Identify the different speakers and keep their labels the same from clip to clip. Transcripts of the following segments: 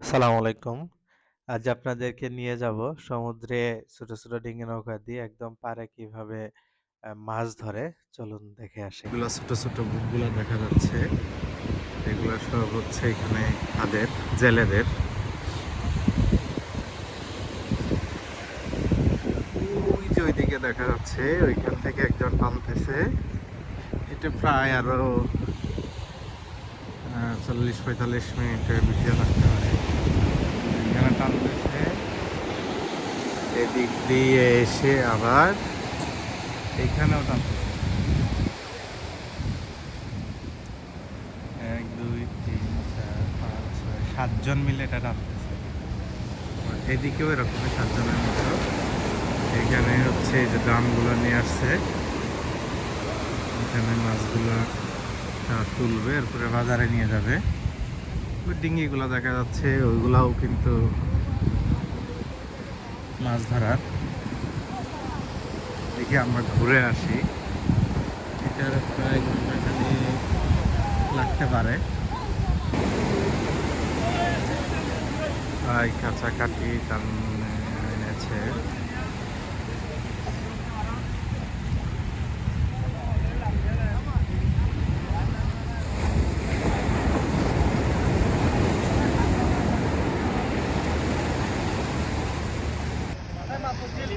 Speaker 1: সালামু আলাইকুম। আজ আপনাদেরকে নিয়ে যাব সমুদ্রে ছোট, ছোট ডিঙি নৌকা দিয়ে একদম পারে কীভাবে মাছ ধরে চলুন দেখে আসি। এগুলো ছোট, ছোট বুটগুলা দেখা যাচ্ছে। এগুলা সব হচ্ছে এখানে তাদের জেলেদের। ওই যে ওইদিকে দেখা যাচ্ছে ওইখান থেকে একজন টানতেছে। এটা প্রায় আরও আ ৪০-৪৫ মিনিটের ভিডিও লাগতে পারে। টানতেছে। এদিক দিয়ে এসে আবার এইখানেও টানতেছে। ১, ২, ৩, ৪, ৫, ৬, ৭ জন মিলে এটা টানতেছে। এদিকেও এরকমই ৭ জনের মতো। এখানে হচ্ছে এই যে ড্রামগুলো নিয়ে আসছে। এখানে মাছগুলা তুলবে এরপরে বাজারে নিয়ে যাবে। ওই ডিঙ্গিগুলো দেখা যাচ্ছে, ওইগুলাও কিন্তু মাছ ধরার। দেখি আমরা ঘুরে আসি। এটার প্রায় ঘন্টাখানেক লাগতে পারে। প্রায় কাছাকাছি টান এনেছে। এখানে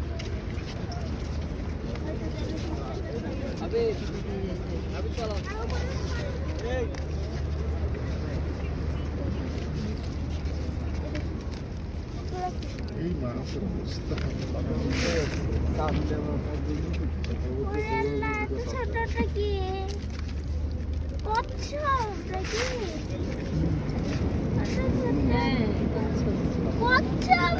Speaker 2: ওরে আল্লাহ, এত ছোটটা কি? কচ্ছপ নাকি? কচ্ছপ,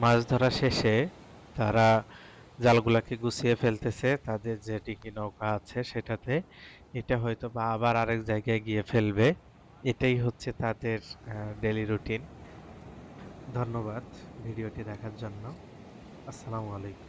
Speaker 1: মাছ ধরা শেষে তারা জালগুলাকে গুছিয়ে ফেলতেছে তাদের যে ডিঙি নৌকা আছে সেটাতে এটা হয়তো বা আবার আরেক জায়গায় গিয়ে ফেলবে। এটাই হচ্ছে তাদের ডেলি রুটিন ধন্যবাদ ভিডিওটি দেখার জন্য। আসসালামু আলাইকুম।